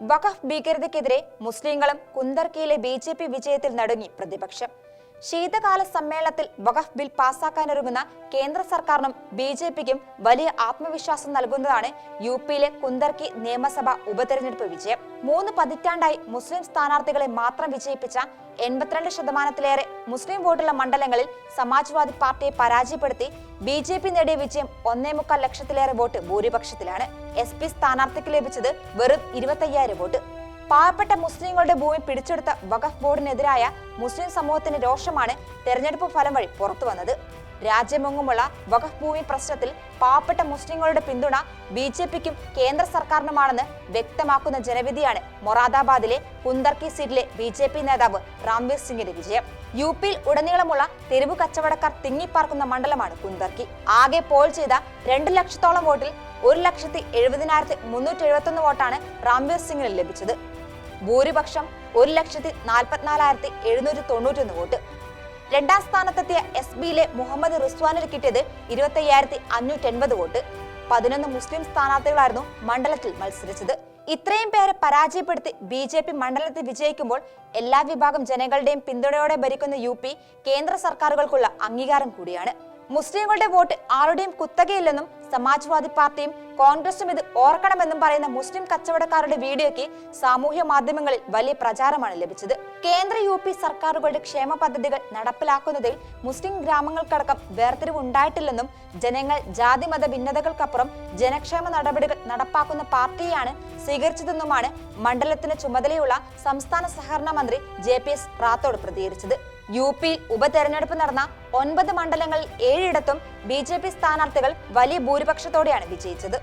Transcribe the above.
വഖഫ് ഭീകരതയ്ക്കെതിരെ മുസ്ലിങ്ങളും കുന്തർക്കിയിലെ B J P വിജയത്തിൽ നടുങ്ങി പ്രതിപക്ഷം. ശീതകാല സമ്മേളനത്തിൽ വഖഫ് ബിൽ പാസാക്കാനൊരുങ്ങുന്ന കേന്ദ്ര സർക്കാരിനും ബി ജെ പിക്കും വലിയ ആത്മവിശ്വാസം നൽകുന്നതാണ് യു പിയിലെ കുന്തർക്കി നിയമസഭാ ഉപതെരഞ്ഞെടുപ്പ് വിജയം. മൂന്ന് പതിറ്റാണ്ടായി മുസ്ലിം സ്ഥാനാർത്ഥികളെ മാത്രം വിജയിപ്പിച്ച എൺപത്തിരണ്ട് ശതമാനത്തിലേറെ മുസ്ലിം വോട്ടുള്ള മണ്ഡലങ്ങളിൽ സമാജ്വാദി പാർട്ടിയെ പരാജയപ്പെടുത്തി ബി ജെ പി നേടിയ വിജയം ഒന്നേ മുക്കാൽ ലക്ഷത്തിലേറെ വോട്ട് ഭൂരിപക്ഷത്തിലാണ്. എസ് പി സ്ഥാനാർത്ഥിക്ക് ലഭിച്ചത് വെറും ഇരുപത്തയ്യായിരം വോട്ട്. പാവപ്പെട്ട മുസ്ലിങ്ങളുടെ ഭൂമി പിടിച്ചെടുത്ത വഖഫ് ബോർഡിനെതിരായ മുസ്ലിം സമൂഹത്തിന്റെ രോഷമാണ് തെരഞ്ഞെടുപ്പ് ഫലം വഴി പുറത്തു വന്നത്. രാജ്യമെങ്ങുമുള്ള വഖഫ് ഭൂമി പ്രശ്നത്തിൽ പാവപ്പെട്ട മുസ്ലിങ്ങളുടെ പിന്തുണ ബി ജെ പിക്കും കേന്ദ്ര സർക്കാരിനുമാണെന്ന് വ്യക്തമാക്കുന്ന ജനവിധിയാണ് മൊറാദാബാദിലെ കുന്ദർക്കി സീറ്റിലെ ബി ജെ പി നേതാവ് റാംവീർ സിംഗിന്റെ വിജയം. യു പിയിൽ ഉടനീളമുള്ള തെരുവു കച്ചവടക്കാർ തിങ്ങിപ്പാർക്കുന്ന മണ്ഡലമാണ് കുന്ദർക്കി. ആകെ പോൾ ചെയ്ത രണ്ട് ലക്ഷത്തോളം വോട്ടിൽ ഒരു ലക്ഷത്തി എഴുപതിനായിരത്തി മുന്നൂറ്റി എഴുപത്തൊന്ന് വോട്ടാണ് റാംവീർ സിംഗിന് ലഭിച്ചത്. ഭൂരിപക്ഷം ഒരു ലക്ഷത്തി നാൽപ്പത്തിനാലായിരത്തി എഴുന്നൂറ്റി തൊണ്ണൂറ്റൊന്ന് വോട്ട്. രണ്ടാം സ്ഥാനത്തെത്തിയ എസ് ബിയിലെ മുഹമ്മദ് റിസ്വാനിൽ കിട്ടിയത് ഇരുപത്തയ്യായിരത്തി അഞ്ഞൂറ്റി എൺപത് വോട്ട്. പതിനൊന്ന് മുസ്ലിം സ്ഥാനാർത്ഥികളായിരുന്നു മണ്ഡലത്തിൽ മത്സരിച്ചത്. ഇത്രയും പേരെ പരാജയപ്പെടുത്തി ബി ജെ പി മണ്ഡലത്തിൽ വിജയിക്കുമ്പോൾ എല്ലാ വിഭാഗം ജനങ്ങളുടെയും പിന്തുണയോടെ ഭരിക്കുന്ന യു പി കേന്ദ്ര സർക്കാരുകൾക്കുള്ള അംഗീകാരം കൂടിയാണ്. മുസ്ലിങ്ങളുടെ വോട്ട് ആരുടെയും കുത്തകയില്ലെന്നും സമാജ്വാദി പാർട്ടിയും കോൺഗ്രസും ഇത് ഓർക്കണമെന്നും പറയുന്ന മുസ്ലിം കച്ചവടക്കാരുടെ വീഡിയോയ്ക്ക് സാമൂഹ്യ മാധ്യമങ്ങളിൽ വലിയ പ്രചാരമാണ് ലഭിച്ചത്. കേന്ദ്ര യു പി സർക്കാരുകളുടെ ക്ഷേമ പദ്ധതികൾ നടപ്പിലാക്കുന്നതിൽ മുസ്ലിം ഗ്രാമങ്ങൾക്കടക്കം വേർതിരിവ് ഉണ്ടായിട്ടില്ലെന്നും ജനങ്ങൾ ജാതിമത ഭിന്നതകൾക്കപ്പുറം ജനക്ഷേമ നടപടികൾ നടപ്പാക്കുന്ന പാർട്ടിയാണ് സ്വീകരിച്ചതെന്നുമാണ് മണ്ഡലത്തിന് ചുമതലയുള്ള സംസ്ഥാന സഹകരണ മന്ത്രി ജെ പി എസ് റാത്തോഡ് പ്രതികരിച്ചത്. യു പിയിൽ ഉപതെരഞ്ഞെടുപ്പ് നടന്ന ഒൻപത് മണ്ഡലങ്ങളിൽ ഏഴിടത്തും ബി ജെ പി സ്ഥാനാർത്ഥികൾ വലിയ ഭൂരിപക്ഷത്തോടെയാണ് വിജയിച്ചത്.